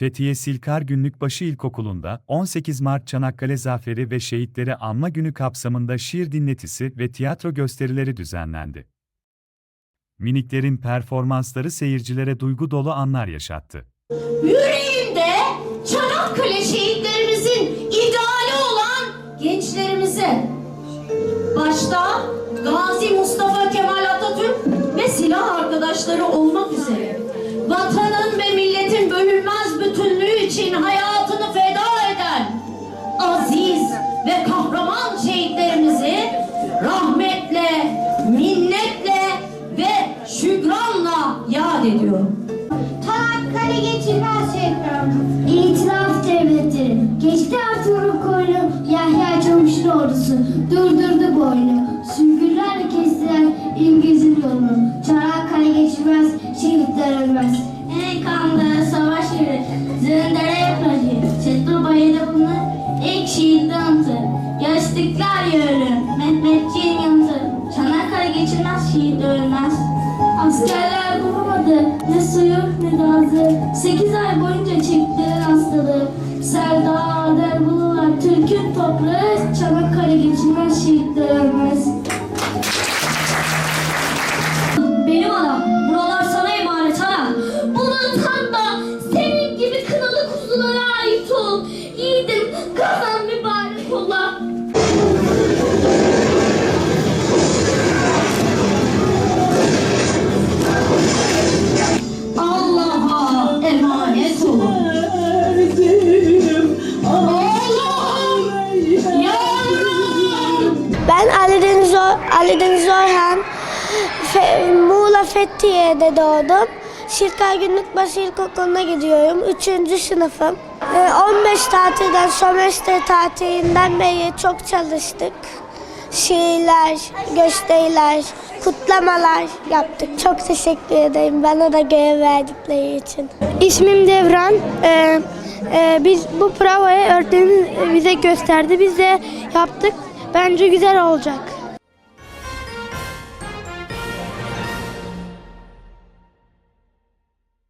Fethiye Silkar Günlükbaşı İlkokulu'nda 18 Mart Çanakkale Zaferi ve Şehitleri Anma Günü kapsamında şiir dinletisi ve tiyatro gösterileri düzenlendi. Miniklerin performansları seyircilere duygu dolu anlar yaşattı. Yüreğimde Çanakkale şehitlerimizin ideali olan gençlerimize. Başta Gazi Mustafa Kemal Atatürk ve silah arkadaşları olmak yad ediyorum. Çanakkale geçilmez şehram. İtilaf devletleri. Geçti Ertuğrul koyunu. Yahya Çavuşlu ordusu. Durdurdu boynu. Süngürlerle kestiler İngiliz'in yolunu. Çanakkale geçilmez. Şehitler ölmez. En kanlı savaş yeri. Zırındere yapacı. Çetin bayıda bunlar. İlk şehit dansı. Yaşlıklar yörü. Mehmetçiğin yanıtı. Çanakkale geçilmez. Şehit ölmez. Askerler bulamadı ne suyu ne de azı. Sekiz ay boyunca çektiler hastalığı. Serdar bulurlar Ben Ali Deniz, Orhan. Fe- Muğla Fethiye'de doğdum. Şirkay Günlükbaşı İlkokulu'na gidiyorum. Üçüncü sınıfım. Ee, 15 tatilden, sömestr tatilinden beri çok çalıştık. Şiirler, gösteriler, kutlamalar yaptık. Çok teşekkür ederim bana da görev verdikleri için. İsmim Devran. Ee, e, biz bu provayı öğretmenimiz bize gösterdi. Biz de yaptık. Bence güzel olacak.